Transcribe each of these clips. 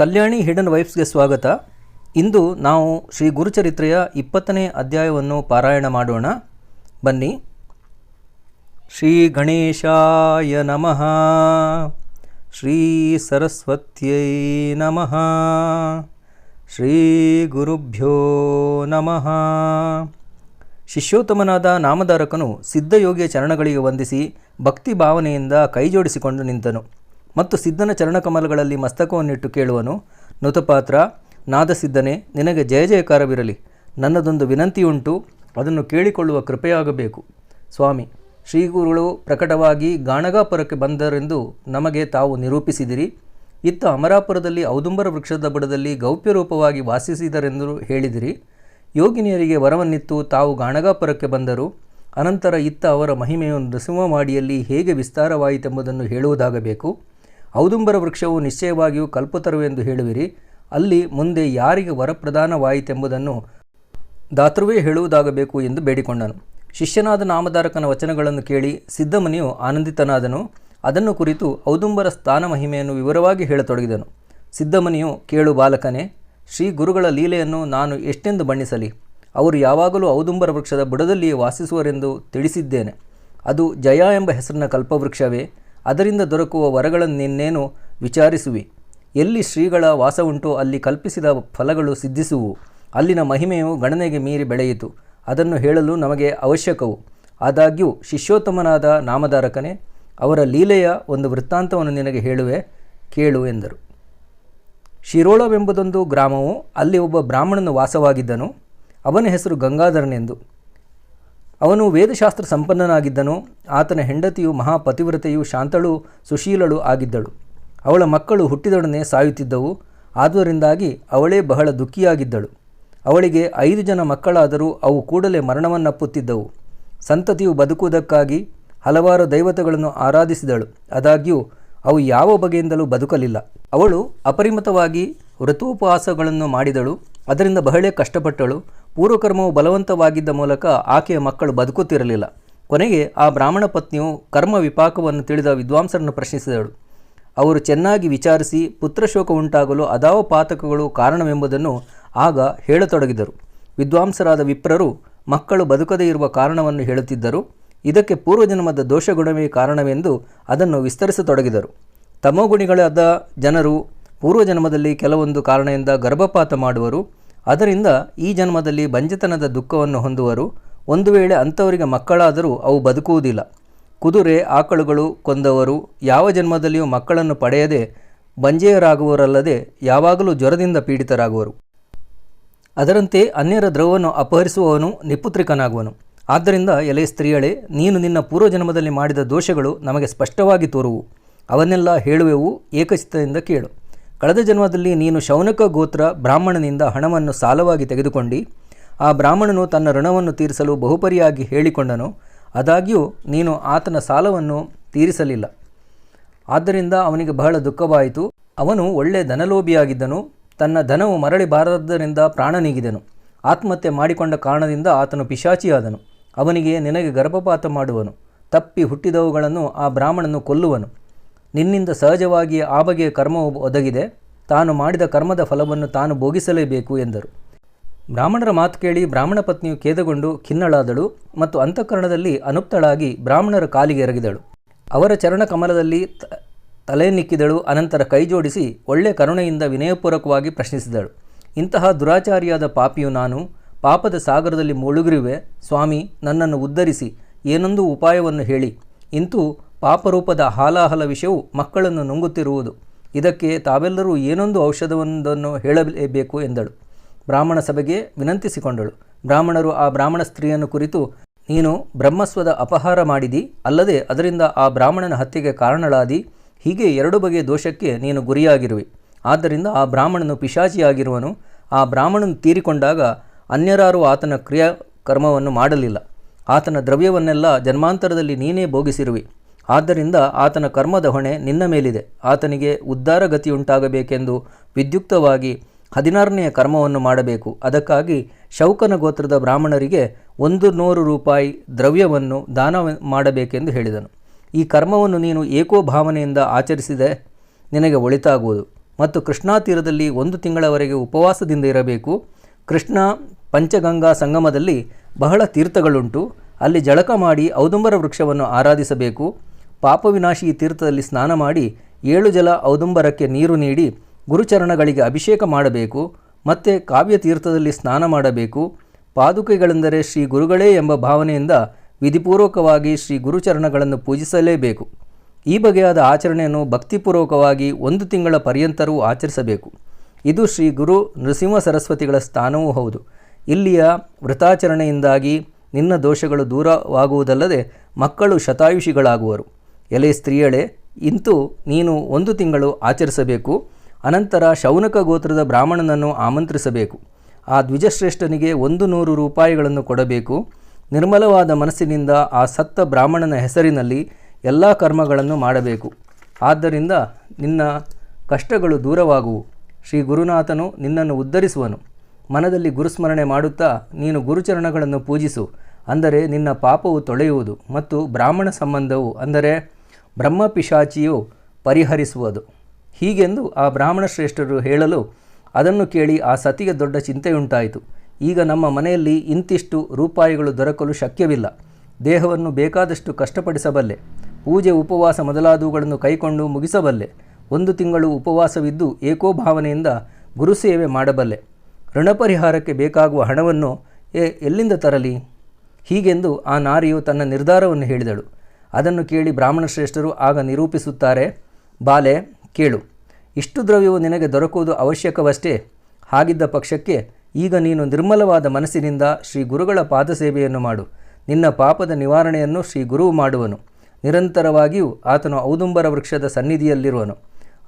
ಕಲ್ಯಾಣಿ hidden ವೈಫ್ಸ್ಗೆ ಸ್ವಾಗತ. ಇಂದು ನಾವು ಶ್ರೀ ಗುರುಚರಿತ್ರೆಯ ಇಪ್ಪತ್ತನೇ ಅಧ್ಯಾಯವನ್ನು ಪಾರಾಯಣ ಮಾಡೋಣ. ಬನ್ನಿ. ಶ್ರೀ ಗಣೇಶಾಯ ನಮಃ. ಶ್ರೀ ಸರಸ್ವತ್ಯೈ ನಮಃ. ಶ್ರೀ ಗುರುಭ್ಯೋ ನಮಃ. ಶಿಷ್ಯೋತ್ತಮನಾದ ನಾಮಧಾರಕನು ಸಿದ್ಧಯೋಗಿಯ ಚರಣಗಳಿಗೆ ವಂದಿಸಿ ಭಕ್ತಿ ಭಾವನೆಯಿಂದ ಕೈಜೋಡಿಸಿಕೊಂಡು ನಿಂತನು. ಮತ್ತು ಸಿದ್ಧನ ಚರಣಕಮಲಗಳಲ್ಲಿ ಮಸ್ತಕವನ್ನಿಟ್ಟು ಕೇಳುವನು, ನುತಪಾತ್ರ, ನಾದಸಿದ್ಧನೇ, ನಿನಗೆ ಜಯ ಜಯಕಾರವಿರಲಿ. ನನ್ನದೊಂದು ವಿನಂತಿಯುಂಟು, ಅದನ್ನು ಕೇಳಿಕೊಳ್ಳುವ ಕೃಪೆಯಾಗಬೇಕು. ಸ್ವಾಮಿ ಶ್ರೀಗುರುಗಳು ಪ್ರಕಟವಾಗಿ ಗಾಣಗಾಪುರಕ್ಕೆ ಬಂದರೆಂದು ನಮಗೆ ತಾವು ನಿರೂಪಿಸಿದಿರಿ. ಇತ್ತ ಅಮರಾಪುರದಲ್ಲಿ ಔದುಂಬರ ವೃಕ್ಷದ ಬುಡದಲ್ಲಿ ಗೌಪ್ಯರೂಪವಾಗಿ ವಾಸಿಸಿದರೆಂದು ಹೇಳಿದಿರಿ. ಯೋಗಿನಿಯರಿಗೆ ವರವನ್ನಿತ್ತು ತಾವು ಗಾಣಗಾಪುರಕ್ಕೆ ಬಂದರು. ಅನಂತರ ಇತ್ತ ಅವರ ಮಹಿಮೆಯು ನೃಸಿಂಹಮಾಡಿಯಲ್ಲಿ ಹೇಗೆ ವಿಸ್ತಾರವಾಯಿತೆಂಬುದನ್ನು ಹೇಳುವುದಾಗಬೇಕು. ಔದುಂಬರ ವೃಕ್ಷವು ನಿಶ್ಚಯವಾಗಿಯೂ ಕಲ್ಪತರುವೆಂದು ಹೇಳುವಿರಿ. ಅಲ್ಲಿ ಮುಂದೆ ಯಾರಿಗೆ ವರಪ್ರದಾನವಾಯಿತೆಂಬುದನ್ನು ದಾತೃವೇ ಹೇಳುವುದಾಗಬೇಕು ಎಂದು ಬೇಡಿಕೊಂಡನು. ಶಿಷ್ಯನಾದ ನಾಮಧಾರಕನ ವಚನಗಳನ್ನು ಕೇಳಿ ಸಿದ್ಧಮನಿಯು ಆನಂದಿತನಾದನು. ಅದನ್ನು ಕುರಿತು ಔದುಂಬರ ಸ್ಥಾನ ಮಹಿಮೆಯನ್ನು ವಿವರವಾಗಿ ಹೇಳತೊಡಗಿದನು. ಸಿದ್ಧಮನಿಯು ಕೇಳು ಬಾಲಕನೇ, ಶ್ರೀ ಗುರುಗಳ ಲೀಲೆಯನ್ನು ನಾನು ಎಷ್ಟೆಂದು ಬಣ್ಣಿಸಲಿ. ಅವರು ಯಾವಾಗಲೂ ಔದುಂಬರ ವೃಕ್ಷದ ಬುಡದಲ್ಲಿಯೇ ವಾಸಿಸುವರೆಂದು ತಿಳಿಸಿದ್ದೇನೆ. ಅದು ಜಯ ಎಂಬ ಹೆಸರಿನ ಕಲ್ಪವೃಕ್ಷವೇ. ಅದರಿಂದ ದೊರಕುವ ವರಗಳನ್ನಿನ್ನೇನು ವಿಚಾರಿಸುವಿ. ಎಲ್ಲಿ ಶ್ರೀಗಳ ವಾಸವುಂಟೋ ಅಲ್ಲಿ ಕಲ್ಪಿಸಿದ ಫಲಗಳು ಸಿದ್ಧಿಸುವು. ಅಲ್ಲಿನ ಮಹಿಮೆಯು ಗಣನೆಗೆ ಮೀರಿ ಬೆಳೆಯಿತು. ಅದನ್ನು ಹೇಳಲು ನಮಗೆ ಅವಶ್ಯಕವು. ಆದಾಗ್ಯೂ ಶಿಷ್ಯೋತ್ತಮನಾದ ನಾಮಧಾರಕನೇ, ಅವರ ಲೀಲೆಯ ಒಂದು ವೃತ್ತಾಂತವನ್ನು ನಿನಗೆ ಹೇಳುವೆ, ಕೇಳು ಎಂದರು. ಶಿರೋಳವೆಂಬುದೊಂದು ಗ್ರಾಮವು ಅಲ್ಲಿ ಒಬ್ಬ ಬ್ರಾಹ್ಮಣನು ವಾಸವಾಗಿದ್ದನು. ಅವನ ಹೆಸರು ಗಂಗಾಧರನೆಂದು. ಅವನು ವೇದಶಾಸ್ತ್ರ ಸಂಪನ್ನನಾಗಿದ್ದನು. ಆತನ ಹೆಂಡತಿಯು ಮಹಾಪತಿವ್ರತೆಯು ಶಾಂತಳು ಸುಶೀಲಳು ಆಗಿದ್ದಳು. ಅವಳ ಮಕ್ಕಳು ಹುಟ್ಟಿದೊಡನೆ ಸಾಯುತ್ತಿದ್ದವು. ಆದ್ದರಿಂದಾಗಿ ಅವಳೇ ಬಹಳ ದುಃಖಿಯಾಗಿದ್ದಳು. ಅವಳಿಗೆ ಐದು ಜನ ಮಕ್ಕಳಾದರೂ ಅವು ಕೂಡಲೇ ಮರಣವನ್ನಪ್ಪುತ್ತಿದ್ದವು. ಸಂತತಿಯು ಬದುಕುವುದಕ್ಕಾಗಿ ಹಲವಾರು ದೈವತೆಗಳನ್ನು ಆರಾಧಿಸಿದಳು. ಆದಾಗ್ಯೂ ಅವು ಯಾವ ಬಗೆಯಿಂದಲೂ ಬದುಕಲಿಲ್ಲ. ಅವಳು ಅಪರಿಮಿತವಾಗಿ ವ್ರತೋಪವಾಸಗಳನ್ನು ಮಾಡಿದಳು. ಅದರಿಂದ ಬಹಳ ಕಷ್ಟಪಟ್ಟಳು. ಪೂರ್ವಕರ್ಮವು ಬಲವಂತವಾಗಿದ್ದ ಮೂಲಕ ಆಕೆಯ ಮಕ್ಕಳು ಬದುಕುತ್ತಿರಲಿಲ್ಲ. ಕೊನೆಗೆ ಆ ಬ್ರಾಹ್ಮಣ ಪತ್ನಿಯು ಕರ್ಮ ವಿಪಾಕವನ್ನು ತಿಳಿದ ವಿದ್ವಾಂಸರನ್ನು ಪ್ರಶ್ನಿಸಿದಳು. ಅವರು ಚೆನ್ನಾಗಿ ವಿಚಾರಿಸಿ ಪುತ್ರಶೋಕ ಉಂಟಾಗಲು ಅದಾವ ಪಾತಕಗಳು ಕಾರಣವೆಂಬುದನ್ನು ಆಗ ಹೇಳತೊಡಗಿದರು. ವಿದ್ವಾಂಸರಾದ ವಿಪ್ರರು ಮಕ್ಕಳು ಬದುಕದೇ ಇರುವ ಕಾರಣವನ್ನು ಹೇಳುತ್ತಿದ್ದರು. ಇದಕ್ಕೆ ಪೂರ್ವಜನ್ಮದ ದೋಷಗುಣವೇ ಕಾರಣವೆಂದು ಅದನ್ನು ವಿಸ್ತರಿಸತೊಡಗಿದರು. ತಮೋಗುಣಿಗಳಾದ ಜನರು ಪೂರ್ವಜನ್ಮದಲ್ಲಿ ಕೆಲವೊಂದು ಕಾರಣದಿಂದ ಗರ್ಭಪಾತ ಮಾಡುವರು. ಅದರಿಂದ ಈ ಜನ್ಮದಲ್ಲಿ ಬಂಜತನದ ದುಃಖವನ್ನು ಹೊಂದುವರು. ಒಂದು ವೇಳೆ ಅಂಥವರಿಗೆ ಮಕ್ಕಳಾದರೂ ಅವು ಬದುಕುವುದಿಲ್ಲ. ಕುದುರೆ, ಆಕಳುಗಳು ಕೊಂದವರು ಯಾವ ಜನ್ಮದಲ್ಲಿಯೂ ಮಕ್ಕಳನ್ನು ಪಡೆಯದೆ ಬಂಜೆಯರಾಗುವರಲ್ಲದೆ ಯಾವಾಗಲೂ ಜ್ವರದಿಂದ ಪೀಡಿತರಾಗುವರು. ಅದರಂತೆ ಅನ್ಯರ ದ್ರವವನ್ನು ಅಪಹರಿಸುವವನು ನಿಪುತ್ರಿಕನಾಗುವನು. ಆದ್ದರಿಂದ ಎಲೆ ಸ್ತ್ರೀಯಳೆ, ನೀನು ನಿನ್ನ ಪೂರ್ವಜನ್ಮದಲ್ಲಿ ಮಾಡಿದ ದೋಷಗಳು ನಮಗೆ ಸ್ಪಷ್ಟವಾಗಿ ತೋರುವು. ಅವನ್ನೆಲ್ಲ ಹೇಳುವೆವು ಏಕಚಿತ್ತದಿಂದ ಕೇಳು. ಕಳೆದ ಜನ್ಮದಲ್ಲಿ ನೀನು ಶೌನಕ ಗೋತ್ರ ಬ್ರಾಹ್ಮಣನಿಂದ ಹಣವನ್ನು ಸಾಲವಾಗಿ ತೆಗೆದುಕೊಂಡು, ಆ ಬ್ರಾಹ್ಮಣನು ತನ್ನ ಋಣವನ್ನು ತೀರಿಸಲು ಬಹುಪರಿಯಾಗಿ ಹೇಳಿಕೊಂಡನು, ಆದಾಗ್ಯೂ ನೀನು ಆತನ ಸಾಲವನ್ನು ತೀರಿಸಲಿಲ್ಲ. ಆದ್ದರಿಂದ ಅವನಿಗೆ ಬಹಳ ದುಃಖವಾಯಿತು. ಅವನು ಒಳ್ಳೆಯ ಧನಲೋಭಿಯಾಗಿದ್ದನು, ತನ್ನ ಧನವು ಮರಳಿ ಬಾರದ್ದರಿಂದ ಪ್ರಾಣ ನೀಗಿದನು. ಆತ್ಮಹತ್ಯೆ ಮಾಡಿಕೊಂಡ ಕಾರಣದಿಂದ ಆತನು ಪಿಶಾಚಿಯಾದನು. ಅವನಿಗೆ ನಿನಗೆ ಗರ್ಭಪಾತ ಮಾಡುವನು, ತಪ್ಪಿ ಹುಟ್ಟಿದವುಗಳನ್ನು ಆ ಬ್ರಾಹ್ಮಣನು ಕೊಲ್ಲುವನು. ನಿನ್ನಿಂದ ಸಹಜವಾಗಿ ಆ ಬಗೆಯ ಕರ್ಮವು ಒದಗಿದೆ, ತಾನು ಮಾಡಿದ ಕರ್ಮದ ಫಲವನ್ನು ತಾನು ಭೋಗಿಸಲೇಬೇಕು ಎಂದರು. ಬ್ರಾಹ್ಮಣರ ಮಾತು ಕೇಳಿ ಬ್ರಾಹ್ಮಣ ಪತ್ನಿಯು ಖೇದಗೊಂಡು ಖಿನ್ನಳಾದಳು ಮತ್ತು ಅಂತಃಕರಣದಲ್ಲಿ ಅನುಪ್ತಳಾಗಿ ಬ್ರಾಹ್ಮಣರ ಕಾಲಿಗೆ ಎರಗಿದಳು. ಅವರ ಚರಣ ಕಮಲದಲ್ಲಿ ನಿಕ್ಕಿದಳು, ಅನಂತರ ಕೈ ಜೋಡಿಸಿ ಒಳ್ಳೆ ಕರುಣೆಯಿಂದ ವಿನಯಪೂರ್ವಕವಾಗಿ ಪ್ರಶ್ನಿಸಿದಳು. ಇಂತಹ ದುರಾಚಾರಿಯಾದ ಪಾಪಿಯು ನಾನು ಪಾಪದ ಸಾಗರದಲ್ಲಿ ಮುಳುಗಿರುವೆ, ಸ್ವಾಮಿ ನನ್ನನ್ನು ಉದ್ಧರಿಸಿ, ಏನೊಂದು ಉಪಾಯವನ್ನು ಹೇಳಿ. ಇಂತೂ ಪಾಪರೂಪದ ಹಾಲಾಹಲ ವಿಷಯವು ಮಕ್ಕಳನ್ನು ನುಂಗುತ್ತಿರುವುದು. ಇದಕ್ಕೆ ತಾವೆಲ್ಲರೂ ಏನೊಂದು ಔಷಧವೊಂದನ್ನು ಹೇಳಲೇಬೇಕು ಎಂದಳು. ಬ್ರಾಹ್ಮಣ ಸಭೆಗೆ ವಿನಂತಿಸಿಕೊಂಡಳು. ಬ್ರಾಹ್ಮಣರು ಆ ಬ್ರಾಹ್ಮಣ ಸ್ತ್ರೀಯನ್ನು ಕುರಿತು, ನೀನು ಬ್ರಹ್ಮಸ್ವದ ಅಪಹಾರ ಮಾಡಿದಿ, ಅಲ್ಲದೆ ಅದರಿಂದ ಆ ಬ್ರಾಹ್ಮಣನ ಹತ್ಯೆಗೆ ಕಾರಣಳಾದಿ, ಹೀಗೆ ಎರಡು ಬಗೆಯ ದೋಷಕ್ಕೆ ನೀನು ಗುರಿಯಾಗಿರುವೆ. ಆದ್ದರಿಂದ ಆ ಬ್ರಾಹ್ಮಣನು ಪಿಶಾಚಿಯಾಗಿರುವನು. ಆ ಬ್ರಾಹ್ಮಣನು ತೀರಿಕೊಂಡಾಗ ಅನ್ಯರಾರು ಆತನ ಕ್ರಿಯಾ ಕರ್ಮವನ್ನು ಮಾಡಲಿಲ್ಲ. ಆತನ ದ್ರವ್ಯವನ್ನೆಲ್ಲ ಜನ್ಮಾಂತರದಲ್ಲಿ ನೀನೇ ಭೋಗಿಸಿರುವಿ. ಆದ್ದರಿಂದ ಆತನ ಕರ್ಮದ ಹೊಣೆ ನಿನ್ನ ಮೇಲಿದೆ. ಆತನಿಗೆ ಉದ್ಧಾರ ಗತಿಯುಂಟಾಗಬೇಕೆಂದು ವಿದ್ಯುಕ್ತವಾಗಿ ಹದಿನಾರನೆಯ ಕರ್ಮವನ್ನು ಮಾಡಬೇಕು. ಅದಕ್ಕಾಗಿ ಶೌಕನ ಗೋತ್ರದ ಬ್ರಾಹ್ಮಣರಿಗೆ ಒಂದು ನೂರು ರೂಪಾಯಿ ದ್ರವ್ಯವನ್ನು ದಾನ ಮಾಡಬೇಕೆಂದು ಹೇಳಿದನು. ಈ ಕರ್ಮವನ್ನು ನೀನು ಏಕೋ ಭಾವನೆಯಿಂದ ಆಚರಿಸಿದೆ ನಿನಗೆ ಒಳಿತಾಗುವುದು. ಮತ್ತು ಕೃಷ್ಣಾ ತೀರದಲ್ಲಿ ಒಂದು ತಿಂಗಳವರೆಗೆ ಉಪವಾಸದಿಂದ ಇರಬೇಕು. ಕೃಷ್ಣ ಪಂಚಗಂಗಾ ಸಂಗಮದಲ್ಲಿ ಬಹಳ ತೀರ್ಥಗಳುಂಟು. ಅಲ್ಲಿ ಜಳಕ ಮಾಡಿ ಔದುಂಬರ ವೃಕ್ಷವನ್ನು ಆರಾಧಿಸಬೇಕು. ಪಾಪವಿನಾಶಿ ತೀರ್ಥದಲ್ಲಿ ಸ್ನಾನ ಮಾಡಿ ಏಳು ಜಲ ಔದುಂಬರಕ್ಕೆ ನೀರು ನೀಡಿ ಗುರುಚರಣಗಳಿಗೆ ಅಭಿಷೇಕ ಮಾಡಬೇಕು, ಮತ್ತೆ ಕಾವ್ಯ ತೀರ್ಥದಲ್ಲಿ ಸ್ನಾನ ಮಾಡಬೇಕು. ಪಾದುಕೆಗಳೆಂದರೆ ಶ್ರೀ ಗುರುಗಳೇ ಎಂಬ ಭಾವನೆಯಿಂದ ವಿಧಿಪೂರ್ವಕವಾಗಿ ಶ್ರೀ ಗುರುಚರಣಗಳನ್ನು ಪೂಜಿಸಲೇಬೇಕು. ಈ ಬಗೆಯಾದ ಆಚರಣೆಯನ್ನು ಭಕ್ತಿಪೂರ್ವಕವಾಗಿ ಒಂದು ತಿಂಗಳ ಪರ್ಯಂತರವೂ ಆಚರಿಸಬೇಕು. ಇದು ಶ್ರೀ ಗುರು ನೃಸಿಂಹ ಸರಸ್ವತಿಗಳ ಸ್ಥಾನವೂ ಹೌದು. ಇಲ್ಲಿಯ ವ್ರತಾಚರಣೆಯಿಂದಾಗಿ ನಿನ್ನ ದೋಷಗಳು ದೂರವಾಗುವುದಲ್ಲದೆ ಮಕ್ಕಳು ಶತಾಯುಷಿಗಳಾಗುವರು. ಎಲೆ ಸ್ತ್ರೀಯಳೆ, ಇಂತೂ ನೀನು ಒಂದು ತಿಂಗಳು ಆಚರಿಸಬೇಕು, ಅನಂತರ ಶೌನಕ ಗೋತ್ರದ ಬ್ರಾಹ್ಮಣನನ್ನು ಆಮಂತ್ರಿಸಬೇಕು. ಆ ದ್ವಿಜಶ್ರೇಷ್ಠನಿಗೆ ಒಂದು ನೂರು ರೂಪಾಯಿಗಳನ್ನು ಕೊಡಬೇಕು. ನಿರ್ಮಲವಾದ ಮನಸ್ಸಿನಿಂದ ಆ ಸತ್ತ ಬ್ರಾಹ್ಮಣನ ಹೆಸರಿನಲ್ಲಿ ಎಲ್ಲ ಕರ್ಮಗಳನ್ನು ಮಾಡಬೇಕು. ಆದ್ದರಿಂದ ನಿನ್ನ ಕಷ್ಟಗಳು ದೂರವಾಗುವು. ಶ್ರೀ ಗುರುನಾಥನು ನಿನ್ನನ್ನು ಉದ್ಧರಿಸುವನು. ಮನದಲ್ಲಿ ಗುರುಸ್ಮರಣೆ ಮಾಡುತ್ತಾ ನೀನು ಗುರುಚರಣಗಳನ್ನು ಪೂಜಿಸು. ಅಂದರೆ ನಿನ್ನ ಪಾಪವು ತೊಳೆಯುವುದು ಮತ್ತು ಬ್ರಾಹ್ಮಣ ಸಂಬಂಧವು ಅಂದರೆ ಬ್ರಹ್ಮಪಿಶಾಚಿಯು ಪರಿಹರಿಸುವುದು. ಹೀಗೆಂದು ಆ ಬ್ರಾಹ್ಮಣ ಶ್ರೇಷ್ಠರು ಹೇಳಲು ಅದನ್ನು ಕೇಳಿ ಆ ಸತಿಗೆ ದೊಡ್ಡ ಚಿಂತೆಯುಂಟಾಯಿತು. ಈಗ ನಮ್ಮ ಮನೆಯಲ್ಲಿ ಇಂತಿಷ್ಟು ರೂಪಾಯಿಗಳು ದೊರಕಲು ಶಕ್ಯವಿಲ್ಲ. ದೇಹವನ್ನು ಬೇಕಾದಷ್ಟು ಕಷ್ಟಪಡಿಸಬಲ್ಲೆ. ಪೂಜೆ, ಉಪವಾಸ ಮೊದಲಾದವುಗಳನ್ನು ಕೈಕೊಂಡು ಮುಗಿಸಬಲ್ಲೆ. ಒಂದು ತಿಂಗಳು ಉಪವಾಸವಿದ್ದು ಏಕೋ ಭಾವನೆಯಿಂದ ಗುರುಸೇವೆ ಮಾಡಬಲ್ಲೆ. ಋಣಪರಿಹಾರಕ್ಕೆ ಬೇಕಾಗುವ ಹಣವನ್ನು ಎ ಎಲ್ಲಿಂದ ತರಲಿ? ಹೀಗೆಂದು ಆ ನಾರಿಯು ತನ್ನ ನಿರ್ಧಾರವನ್ನು ಹೇಳಿದಳು. ಅದನ್ನು ಕೇಳಿ ಬ್ರಾಹ್ಮಣ ಶ್ರೇಷ್ಠರು ಆಗ ನಿರೂಪಿಸುತ್ತಾರೆ, ಬಾಲೆ, ಕೇಳು. ಇಷ್ಟು ದ್ರವ್ಯವು ನಿನಗೆ ದೊರಕುವುದು ಅವಶ್ಯಕವಷ್ಟೇ. ಹಾಗಿದ್ದ ಪಕ್ಷಕ್ಕೆ ಈಗ ನೀನು ನಿರ್ಮಲವಾದ ಮನಸ್ಸಿನಿಂದ ಶ್ರೀ ಗುರುಗಳ ಪಾದಸೇವೆಯನ್ನು ಮಾಡು. ನಿನ್ನ ಪಾಪದ ನಿವಾರಣೆಯನ್ನು ಶ್ರೀ ಗುರುವು ಮಾಡುವನು. ನಿರಂತರವಾಗಿಯೂ ಆತನು ಔದುಂಬರ ವೃಕ್ಷದ ಸನ್ನಿಧಿಯಲ್ಲಿರುವನು.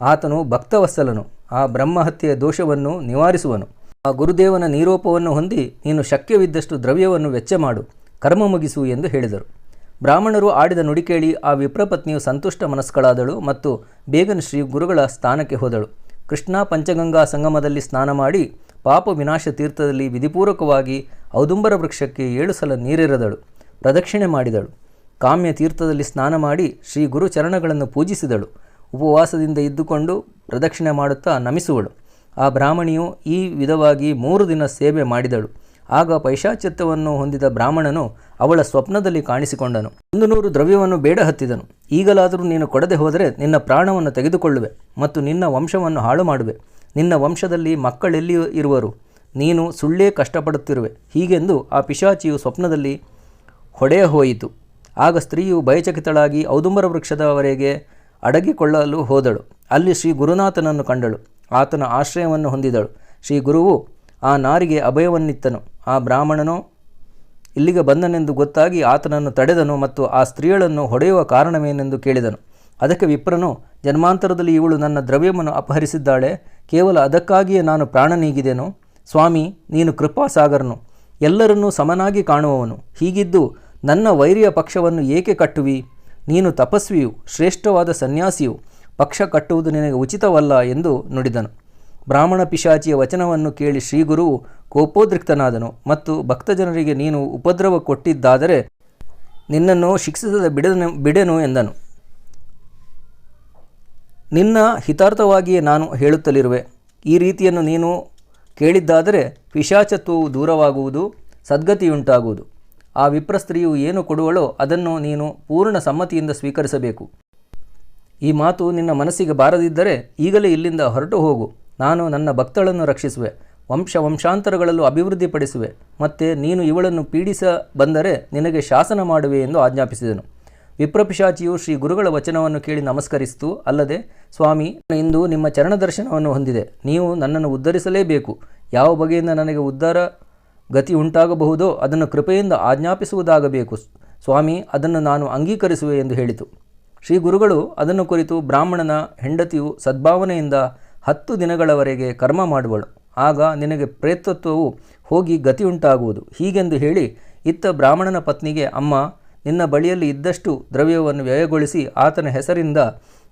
ಆತನು ಭಕ್ತವತ್ಸಲನು. ಆ ಬ್ರಹ್ಮಹತ್ಯೆಯ ದೋಷವನ್ನು ನಿವಾರಿಸುವನು. ಆ ಗುರುದೇವನ ನೀರೋಪವನ್ನು ಹೊಂದಿ ನೀನು ಶಕ್ಯವಿದ್ದಷ್ಟು ದ್ರವ್ಯವನ್ನು ವೆಚ್ಚ ಮಾಡು. ಕರ್ಮ ಮುಗಿಸು ಎಂದು ಹೇಳಿದರು. ಬ್ರಾಹ್ಮಣರು ಆಡಿದ ನುಡಿ ಕೇಳಿ ಆ ವಿಪ್ರಪತ್ನಿಯು ಸಂತುಷ್ಟ ಮನಸ್ಕಳಾದಳು ಮತ್ತು ಬೇಗನೆ ಶ್ರೀ ಗುರುಗಳ ಸ್ಥಾನಕ್ಕೆ ಹೋದಳು. ಕೃಷ್ಣ ಪಂಚಗಂಗಾ ಸಂಗಮದಲ್ಲಿ ಸ್ನಾನ ಮಾಡಿ ಪಾಪ ವಿನಾಶ ತೀರ್ಥದಲ್ಲಿ ವಿಧಿಪೂರ್ವಕವಾಗಿ ಔದುಂಬರ ವೃಕ್ಷಕ್ಕೆ ಏಳು ಸಲ ನೀರೆರೆದಳು. ಪ್ರದಕ್ಷಿಣೆ ಮಾಡಿದಳು. ಕಾಮ್ಯ ತೀರ್ಥದಲ್ಲಿ ಸ್ನಾನ ಮಾಡಿ ಶ್ರೀ ಗುರು ಚರಣಗಳನ್ನು ಪೂಜಿಸಿದಳು. ಉಪವಾಸದಿಂದ ಇದ್ದುಕೊಂಡು ಪ್ರದಕ್ಷಿಣೆ ಮಾಡುತ್ತಾ ನಮಿಸುವಳು. ಆ ಬ್ರಾಹ್ಮಣಿಯು ಈ ವಿಧವಾಗಿ ಮೂರು ದಿನ ಸೇವೆ ಮಾಡಿದಳು. ಆಗ ಪೈಶಾಚಿತ್ತವನ್ನು ಹೊಂದಿದ ಬ್ರಾಹ್ಮಣನು ಅವಳ ಸ್ವಪ್ನದಲ್ಲಿ ಕಾಣಿಸಿಕೊಂಡನು. ಒಂದು ನೂರು ದ್ರವ್ಯವನ್ನು ಬೇಡ ಹತ್ತಿದನು. ಈಗಲಾದರೂ ನೀನು ಕೊಡದೆ ಹೋದರೆ ನಿನ್ನ ಪ್ರಾಣವನ್ನು ತೆಗೆದುಕೊಳ್ಳುವೆ ಮತ್ತು ನಿನ್ನ ವಂಶವನ್ನು ಹಾಳು ಮಾಡುವೆ ನಿನ್ನ ವಂಶದಲ್ಲಿ ಮಕ್ಕಳೆಲ್ಲಿ ಇರುವರು? ನೀನು ಸುಳ್ಳೇ ಕಷ್ಟಪಡುತ್ತಿರುವೆ. ಹೀಗೆಂದು ಆ ಪಿಶಾಚಿಯು ಸ್ವಪ್ನದಲ್ಲಿ ಹೊಡೆಯ ಹೋಯಿತು ಆಗ ಸ್ತ್ರೀಯು ಭಯಚಕಿತಳಾಗಿ ಔದುಂಬರ ವೃಕ್ಷದವರೆಗೆ ಅಡಗಿಕೊಳ್ಳಲು ಹೋದಳು. ಅಲ್ಲಿ ಶ್ರೀ ಗುರುನಾಥನನ್ನು ಕಂಡಳು. ಆತನ ಆಶ್ರಯವನ್ನು ಹೊಂದಿದಳು. ಶ್ರೀ ಗುರುವು ಆ ನಾರಿಗೆ ಅಭಯವನ್ನಿತ್ತನು. ಆ ಬ್ರಾಹ್ಮಣನು ಇಲ್ಲಿಗೆ ಬಂದನೆಂದು ಗೊತ್ತಾಗಿ ಆತನನ್ನು ತಡೆದನು ಮತ್ತು ಆ ಸ್ತ್ರೀಗಳನ್ನು ಹೊಡೆಯುವ ಕಾರಣವೇನೆಂದು ಕೇಳಿದನು. ಅದಕ್ಕೆ ವಿಪ್ರನು, ಜನ್ಮಾಂತರದಲ್ಲಿ ಇವಳು ನನ್ನ ದ್ರವ್ಯವನ್ನು ಅಪಹರಿಸಿದ್ದಾಳೆ. ಕೇವಲ ಅದಕ್ಕಾಗಿಯೇ ನಾನು ಪ್ರಾಣ ನೀಗಿದೆನು. ಸ್ವಾಮಿ, ನೀನು ಕೃಪಾಸಾಗರನು. ಎಲ್ಲರನ್ನೂ ಸಮನಾಗಿ ಕಾಣುವವನು. ಹೀಗಿದ್ದು ನನ್ನ ವೈರಿಯ ಪಕ್ಷವನ್ನು ಏಕೆ ಕಟ್ಟುವಿ? ನೀನು ತಪಸ್ವಿಯು, ಶ್ರೇಷ್ಠವಾದ ಸನ್ಯಾಸಿಯು. ಪಕ್ಷ ಕಟ್ಟುವುದು ನಿನಗೆ ಉಚಿತವಲ್ಲ ಎಂದು ನುಡಿದನು. ಬ್ರಾಹ್ಮಣ ಪಿಶಾಚಿಯ ವಚನವನ್ನು ಕೇಳಿ ಶ್ರೀಗುರು ಕೋಪೋದ್ರಿಕ್ತನಾದನು ಮತ್ತು ಭಕ್ತಜನರಿಗೆ ನೀನು ಉಪದ್ರವ ಕೊಟ್ಟಿದ್ದಾದರೆ ನಿನ್ನನ್ನು ಶಿಕ್ಷಿಸದ ಬಿಡನು ಬಿಡೆನು ಎಂದನು. ನಿನ್ನ ಹಿತಾರ್ಥವಾಗಿಯೇ ನಾನು ಹೇಳುತ್ತಲಿರುವೆ. ಈ ರೀತಿಯನ್ನು ನೀನು ಕೇಳಿದ್ದಾದರೆ ಪಿಶಾಚತ್ವವು ದೂರವಾಗುವುದು, ಸದ್ಗತಿಯುಂಟಾಗುವುದು. ಆ ವಿಪ್ರಸ್ತ್ರೀಯು ಏನು ಕೊಡುವಳೋ ಅದನ್ನು ನೀನು ಪೂರ್ಣ ಸಮ್ಮತಿಯಿಂದ ಸ್ವೀಕರಿಸಬೇಕು. ಈ ಮಾತು ನಿನ್ನ ಮನಸ್ಸಿಗೆ ಬಾರದಿದ್ದರೆ ಈಗಲೇ ಇಲ್ಲಿಂದ ಹೊರಟು ಹೋಗು. ನಾನು ನನ್ನ ಭಕ್ತಳನ್ನು ರಕ್ಷಿಸುವೆ. ವಂಶ ವಂಶಾಂತರಗಳಲ್ಲೂ ಅಭಿವೃದ್ಧಿಪಡಿಸುವೆ. ಮತ್ತು ನೀನು ಇವಳನ್ನು ಪೀಡಿಸ ಬಂದರೆ ನಿನಗೆ ಶಾಸನ ಮಾಡುವೆ ಎಂದು ಆಜ್ಞಾಪಿಸಿದನು. ವಿಪ್ರಪಿಶಾಚಿಯು ಶ್ರೀ ಗುರುಗಳ ವಚನವನ್ನು ಕೇಳಿ ನಮಸ್ಕರಿಸಿತು. ಅಲ್ಲದೆ, ಸ್ವಾಮಿ, ಇಂದು ನಿಮ್ಮ ಚರಣದರ್ಶನವನ್ನು ಹೊಂದಿದೆ. ನೀವು ನನ್ನನ್ನು ಉದ್ಧರಿಸಲೇಬೇಕು. ಯಾವ ಬಗೆಯಿಂದ ನನಗೆ ಉದ್ಧಾರ ಗತಿ ಉಂಟಾಗಬಹುದೋ ಅದನ್ನು ಕೃಪೆಯಿಂದ ಆಜ್ಞಾಪಿಸುವುದಾಗಬೇಕು. ಸ್ವಾಮಿ, ಅದನ್ನು ನಾನು ಅಂಗೀಕರಿಸುವೆ ಎಂದು ಹೇಳಿತು. ಶ್ರೀ ಗುರುಗಳು ಅದನ್ನು ಕುರಿತು ಬ್ರಾಹ್ಮಣನ ಹೆಂಡತಿಯು ಸದ್ಭಾವನೆಯಿಂದ ಹತ್ತು ದಿನಗಳವರೆಗೆ ಕರ್ಮ ಮಾಡುವಳು. ಆಗ ನಿನಗೆ ಪ್ರೇತತ್ವವು ಹೋಗಿ ಗತಿಯುಂಟಾಗುವುದು. ಹೀಗೆಂದು ಹೇಳಿ ಇತ್ತ ಬ್ರಾಹ್ಮಣನ ಪತ್ನಿಗೆ, ಅಮ್ಮ, ನಿನ್ನ ಬಳಿಯಲ್ಲಿ ಇದ್ದಷ್ಟು ದ್ರವ್ಯವನ್ನು ವ್ಯಯಗೊಳಿಸಿ ಆತನ ಹೆಸರಿಂದ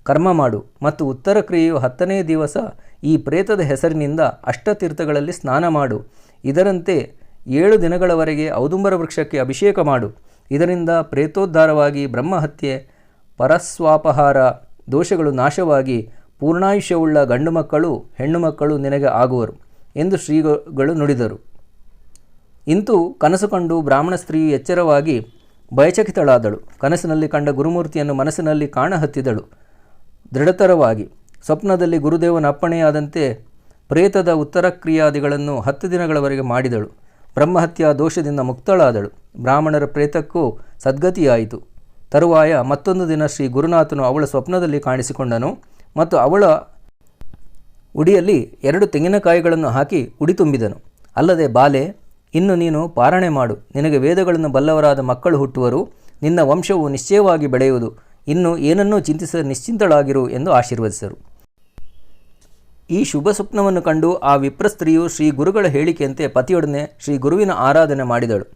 ಕರ್ಮ ಮಾಡು. ಮತ್ತು ಉತ್ತರ ಕ್ರಿಯೆಯು ಹತ್ತನೇ ದಿವಸ ಈ ಪ್ರೇತದ ಹೆಸರಿನಿಂದ ಅಷ್ಟತೀರ್ಥಗಳಲ್ಲಿ ಸ್ನಾನ ಮಾಡು. ಇದರಂತೆ ಏಳು ದಿನಗಳವರೆಗೆ ಔದುಂಬರ ವೃಕ್ಷಕ್ಕೆ ಅಭಿಷೇಕ ಮಾಡು. ಇದರಿಂದ ಪ್ರೇತೋದ್ಧಾರವಾಗಿ ಬ್ರಹ್ಮಹತ್ಯೆ, ಪರಸ್ವಾಪಹಾರ ದೋಷಗಳು ನಾಶವಾಗಿ ಪೂರ್ಣಾಯುಷ್ಯವುಳ್ಳ ಗಂಡು ಮಕ್ಕಳು, ಹೆಣ್ಣು ಮಕ್ಕಳು ನಿನಗೆ ಆಗುವರು ಎಂದು ಶ್ರೀಗಳು ನುಡಿದರು. ಇಂತೂ ಕನಸು ಕಂಡು ಬ್ರಾಹ್ಮಣ ಸ್ತ್ರೀ ಎಚ್ಚರವಾಗಿ ಭಯಚಕಿತಳಾದಳು. ಕನಸಿನಲ್ಲಿ ಕಂಡ ಗುರುಮೂರ್ತಿಯನ್ನು ಮನಸ್ಸಿನಲ್ಲಿ ಕಾಣಹತ್ತಿದಳು. ದೃಢತರವಾಗಿ, ಸ್ವಪ್ನದಲ್ಲಿ ಗುರುದೇವನ ಅಪ್ಪಣೆಯಾದಂತೆ ಪ್ರೇತದ ಉತ್ತರ ಕ್ರಿಯಾದಿಗಳನ್ನು ಹತ್ತು ದಿನಗಳವರೆಗೆ ಮಾಡಿದಳು. ಬ್ರಹ್ಮಹತ್ಯಾ ದೋಷದಿಂದ ಮುಕ್ತಳಾದಳು. ಬ್ರಾಹ್ಮಣರ ಪ್ರೇತಕ್ಕೂ ಸದ್ಗತಿಯಾಯಿತು. ತರುವಾಯ ಮತ್ತೊಂದು ದಿನ ಶ್ರೀ ಗುರುನಾಥನು ಅವಳ ಸ್ವಪ್ನದಲ್ಲಿ ಕಾಣಿಸಿಕೊಂಡನು. ಮತ್ತು ಅವಳ ಉಡಿಯಲ್ಲಿ ಎರಡು ತೆಂಗಿನಕಾಯಿಗಳನ್ನು ಹಾಕಿ ಉಡಿ ತುಂಬಿದನು. ಅಲ್ಲದೆ, ಬಾಲೆ, ಇನ್ನು ನೀನು ಪಾರಣೆ ಮಾಡು. ನಿನಗೆ ವೇದಗಳನ್ನು ಬಲ್ಲವರಾದ ಮಕ್ಕಳು ಹುಟ್ಟುವರು. ನಿನ್ನ ವಂಶವು ನಿಶ್ಚಯವಾಗಿ ಬೆಳೆಯುವುದು. ಇನ್ನು ಏನನ್ನೂ ಚಿಂತಿಸದ ನಿಶ್ಚಿಂತಳಾಗಿರು ಎಂದು ಆಶೀರ್ವದಿಸಿದರು. ಈ ಶುಭ ಸ್ವಪ್ನವನ್ನು ಕಂಡು ಆ ವಿಪ್ರಸ್ತ್ರೀಯು ಶ್ರೀ ಗುರುಗಳ ಹೇಳಿಕೆಯಂತೆ ಪತಿಯೊಡನೆ ಶ್ರೀ ಗುರುವಿನ ಆರಾಧನೆ ಮಾಡಿದಳು.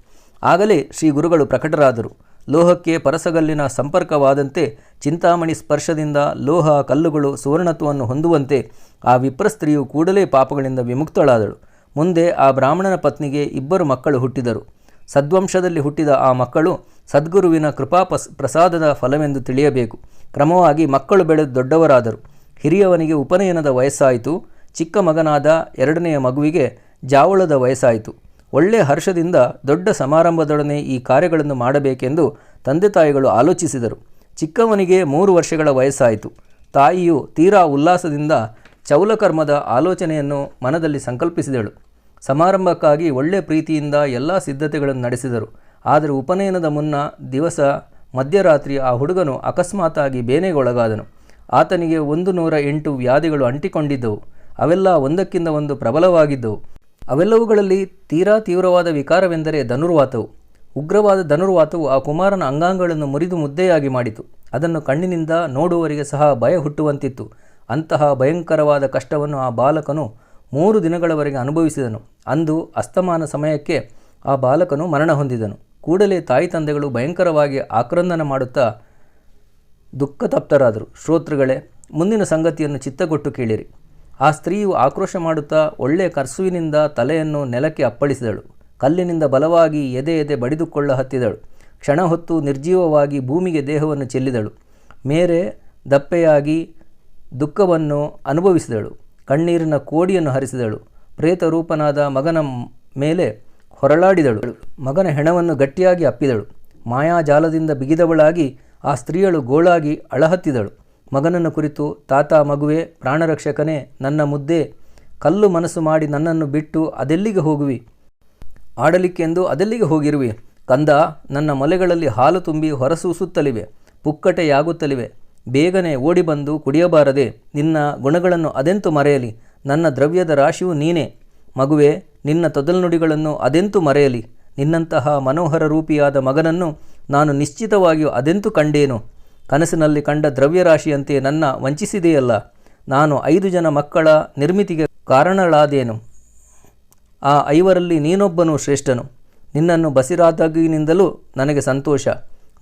ಆಗಲೇ ಶ್ರೀ ಗುರುಗಳು ಪ್ರಕಟರಾದರು. ಲೋಹಕ್ಕೆ ಪರಸಗಲ್ಲಿನ ಸಂಪರ್ಕವಾದಂತೆ ಚಿಂತಾಮಣಿ ಸ್ಪರ್ಶದಿಂದ ಲೋಹ ಕಲ್ಲುಗಳು ಸುವರ್ಣತ್ವವನ್ನು ಹೊಂದುವಂತೆ ಆ ವಿಪ್ರಸ್ತ್ರೀಯು ಕೂಡಲೇ ಪಾಪಗಳಿಂದ ವಿಮುಕ್ತಳಾದಳು. ಮುಂದೆ ಆ ಬ್ರಾಹ್ಮಣನ ಪತ್ನಿಗೆ ಇಬ್ಬರು ಮಕ್ಕಳು ಹುಟ್ಟಿದರು. ಸದ್ವಂಶದಲ್ಲಿ ಹುಟ್ಟಿದ ಆ ಮಕ್ಕಳು ಸದ್ಗುರುವಿನ ಕೃಪಾ ಪ್ರಸಾದದ ಫಲವೆಂದು ತಿಳಿಯಬೇಕು. ಕ್ರಮವಾಗಿ ಮಕ್ಕಳು ಬೆಳೆದು ದೊಡ್ಡವರಾದರು. ಹಿರಿಯವನಿಗೆ ಉಪನಯನದ ವಯಸ್ಸಾಯಿತು. ಚಿಕ್ಕ ಮಗನಾದ ಎರಡನೆಯ ಮಗುವಿಗೆ ಜಾವಳದ ವಯಸ್ಸಾಯಿತು. ಒಳ್ಳೆಯ ಹರ್ಷದಿಂದ ದೊಡ್ಡ ಸಮಾರಂಭದೊಡನೆ ಈ ಕಾರ್ಯಗಳನ್ನು ಮಾಡಬೇಕೆಂದು ತಂದೆ ತಾಯಿಗಳು ಆಲೋಚಿಸಿದರು. ಚಿಕ್ಕವನಿಗೆ ಮೂರು ವರ್ಷಗಳ ವಯಸ್ಸಾಯಿತು. ತಾಯಿಯು ತೀರಾ ಉಲ್ಲಾಸದಿಂದ ಚೌಲಕರ್ಮದ ಆಲೋಚನೆಯನ್ನು ಮನದಲ್ಲಿ ಸಂಕಲ್ಪಿಸಿದಳು. ಸಮಾರಂಭಕ್ಕಾಗಿ ಒಳ್ಳೆ ಪ್ರೀತಿಯಿಂದ ಎಲ್ಲ ಸಿದ್ಧತೆಗಳನ್ನು ನಡೆಸಿದರು. ಆದರೆ ಉಪನಯನದ ಮುನ್ನ ದಿವಸ ಮಧ್ಯರಾತ್ರಿ ಆ ಹುಡುಗನು ಅಕಸ್ಮಾತಾಗಿ ಬೇನೆಗೊಳಗಾದನು. ಆತನಿಗೆ ಒಂದು ನೂರ ಎಂಟು ವ್ಯಾಧಿಗಳು ಅಂಟಿಕೊಂಡಿದ್ದವು. ಅವೆಲ್ಲ ಒಂದಕ್ಕಿಂತ ಒಂದು ಪ್ರಬಲವಾಗಿದ್ದವು. ಅವೆಲ್ಲವುಗಳಲ್ಲಿ ತೀರಾ ತೀವ್ರವಾದ ವಿಕಾರವೆಂದರೆ ಧನುರ್ವಾತವು. ಉಗ್ರವಾದ ಧನುರ್ವಾತವು ಆ ಕುಮಾರನ ಅಂಗಾಂಗಗಳನ್ನು ಮುರಿದು ಮುದ್ದೆಯಾಗಿ ಮಾಡಿತು. ಅದನ್ನು ಕಣ್ಣಿನಿಂದ ನೋಡುವವರಿಗೆ ಸಹ ಭಯ ಹುಟ್ಟುವಂತಿತ್ತು. ಅಂತಹ ಭಯಂಕರವಾದ ಕಷ್ಟವನ್ನು ಆ ಬಾಲಕನು ಮೂರು ದಿನಗಳವರೆಗೆ ಅನುಭವಿಸಿದನು. ಅಂದು ಅಸ್ತಮಾನ ಸಮಯಕ್ಕೆ ಆ ಬಾಲಕನು ಮರಣ ಹೊಂದಿದನು. ಕೂಡಲೇ ತಾಯಿ ತಂದೆಗಳು ಭಯಂಕರವಾಗಿ ಆಕ್ರಂದನ ಮಾಡುತ್ತಾ ದುಃಖತಪ್ತರಾದರು. ಶ್ರೋತೃಗಳೇ, ಮುಂದಿನ ಸಂಗತಿಯನ್ನು ಚಿತ್ತಗೊಟ್ಟು ಕೇಳಿರಿ. ಆ ಸ್ತ್ರೀಯು ಆಕ್ರೋಶ ಮಾಡುತ್ತಾ ಒಳ್ಳೆಯ ಕರ್ಸುವಿನಿಂದ ತಲೆಯನ್ನು ನೆಲಕ್ಕೆ ಅಪ್ಪಳಿಸಿದಳು. ಕಲ್ಲಿನಿಂದ ಬಲವಾಗಿ ಎದೆ ಎದೆ ಬಡಿದುಕೊಳ್ಳ ಹತ್ತಿದಳು. ಕ್ಷಣ ಹೊತ್ತು ನಿರ್ಜೀವವಾಗಿ ಭೂಮಿಗೆ ದೇಹವನ್ನು ಚೆಲ್ಲಿದಳು. ಮೇರೆ ದಪ್ಪೆಯಾಗಿ ದುಃಖವನ್ನು ಅನುಭವಿಸಿದಳು. ಕಣ್ಣೀರಿನ ಕೋಡಿಯನ್ನು ಹರಿಸಿದಳು. ಪ್ರೇತರೂಪನಾದ ಮಗನ ಮೇಲೆ ಹೊರಳಾಡಿದಳು. ಮಗನ ಹೆಣವನ್ನು ಗಟ್ಟಿಯಾಗಿ ಅಪ್ಪಿದಳು. ಮಾಯಾಜಾಲದಿಂದ ಬಿಗಿದವಳಾಗಿ ಆ ಸ್ತ್ರೀಯಳು ಗೋಳಾಗಿ ಅಳಹತ್ತಿದಳು. ಮಗನನ್ನು ಕುರಿತು, ತಾತ ಮಗುವೆ, ಪ್ರಾಣರಕ್ಷಕನೇ, ನನ್ನ ಮುದ್ದೆ, ಕಲ್ಲು ಮನಸ್ಸು ಮಾಡಿ ನನ್ನನ್ನು ಬಿಟ್ಟು ಅದೆಲ್ಲಿಗೆ ಹೋಗುವಿ? ಆಡಲಿಕ್ಕೆಂದು ಅದೆಲ್ಲಿಗೆ ಹೋಗಿರುವೆ? ಕಂದ, ನನ್ನ ಮೊಲೆಗಳಲ್ಲಿ ಹಾಲು ತುಂಬಿ ಹೊರಸೂಸುತ್ತಲಿವೆ, ಪುಕ್ಕಟೆಯಾಗುತ್ತಲಿವೆ. ಬೇಗನೆ ಓಡಿಬಂದು ಕುಡಿಯಬಾರದೆ, ನಿನ್ನ ಗುಣಗಳನ್ನು ಅದೆಂತು ಮರೆಯಲಿ? ನನ್ನ ದ್ರವ್ಯದ ರಾಶಿಯು ನೀನೇ. ಮಗುವೆ, ನಿನ್ನ ತೊದಲ್ನುಡಿಗಳನ್ನು ಅದೆಂತು ಮರೆಯಲಿ? ನಿನ್ನಂತಹ ಮನೋಹರ ರೂಪಿಯಾದ ಮಗನನ್ನು ನಾನು ನಿಶ್ಚಿತವಾಗಿಯೂ ಅದೆಂತು ಕಂಡೇನು? ಕನಸಿನಲ್ಲಿ ಕಂಡ ದ್ರವ್ಯರಾಶಿಯಂತೆ ನನ್ನ ವಂಚಿಸಿದೆಯಲ್ಲ, ನಾನು ಐದು ಜನ ಮಕ್ಕಳ ನಿರ್ಮಿತಿಗೆ ಕಾರಣಳಾದೇನು. ಆ ಐವರಲ್ಲಿ ನೀನೊಬ್ಬನು ಶ್ರೇಷ್ಠನು. ನಿನ್ನನ್ನು ಬಸಿರಾದಾಗಿನಿಂದಲೂ ನನಗೆ ಸಂತೋಷ.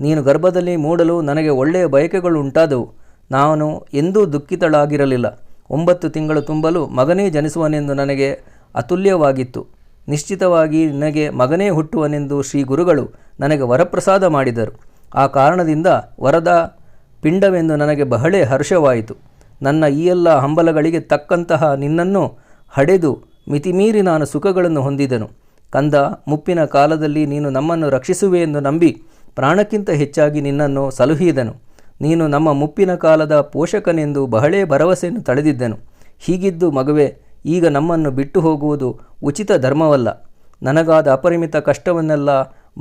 ನೀನು ಗರ್ಭದಲ್ಲಿ ಮೂಡಲು ನನಗೆ ಒಳ್ಳೆಯ ಬಯಕೆಗಳು ಉಂಟಾದವು ನಾನು ಎಂದೂ ದುಃಖಿತಳಾಗಿರಲಿಲ್ಲ. ಒಂಬತ್ತು ತಿಂಗಳು ತುಂಬಲು ಮಗನೇ ಜನಿಸುವನೆಂದು ನನಗೆ ಅತುಲ್ಯವಾಗಿತ್ತು. ನಿಶ್ಚಿತವಾಗಿ ನಿನಗೆ ಮಗನೇ ಹುಟ್ಟುವನೆಂದು ಶ್ರೀ ಗುರುಗಳು ನನಗೆ ವರಪ್ರಸಾದ ಮಾಡಿದರು. ಆ ಕಾರಣದಿಂದ ವರದ ಪಿಂಡವೆಂದು ನನಗೆ ಬಹಳ ಹರ್ಷವಾಯಿತು. ನನ್ನ ಈ ಎಲ್ಲ ಹಂಬಲಗಳಿಗೆ ತಕ್ಕಂತಹ ನಿನ್ನನ್ನು ಹಡೆದು ಮಿತಿಮೀರಿ ನಾನು ಸುಖಗಳನ್ನು ಹೊಂದಿದನು. ಕಂದ, ಮುಪ್ಪಿನ ಕಾಲದಲ್ಲಿ ನೀನು ನಮ್ಮನ್ನು ರಕ್ಷಿಸುವೆ ಎಂದು ನಂಬಿ ಪ್ರಾಣಕ್ಕಿಂತ ಹೆಚ್ಚಾಗಿ ನಿನ್ನನ್ನು ಸಲುಹಿದನು. ನೀನು ನಮ್ಮ ಮುಪ್ಪಿನ ಕಾಲದ ಪೋಷಕನೆಂದು ಬಹಳೇ ಭರವಸೆಯನ್ನು ತಳೆದಿದ್ದನು. ಹೀಗಿದ್ದು ಮಗುವೆ, ಈಗ ನಮ್ಮನ್ನು ಬಿಟ್ಟು ಹೋಗುವುದು ಉಚಿತ ಧರ್ಮವಲ್ಲ. ನನಗಾದ ಅಪರಿಮಿತ ಕಷ್ಟವನ್ನೆಲ್ಲ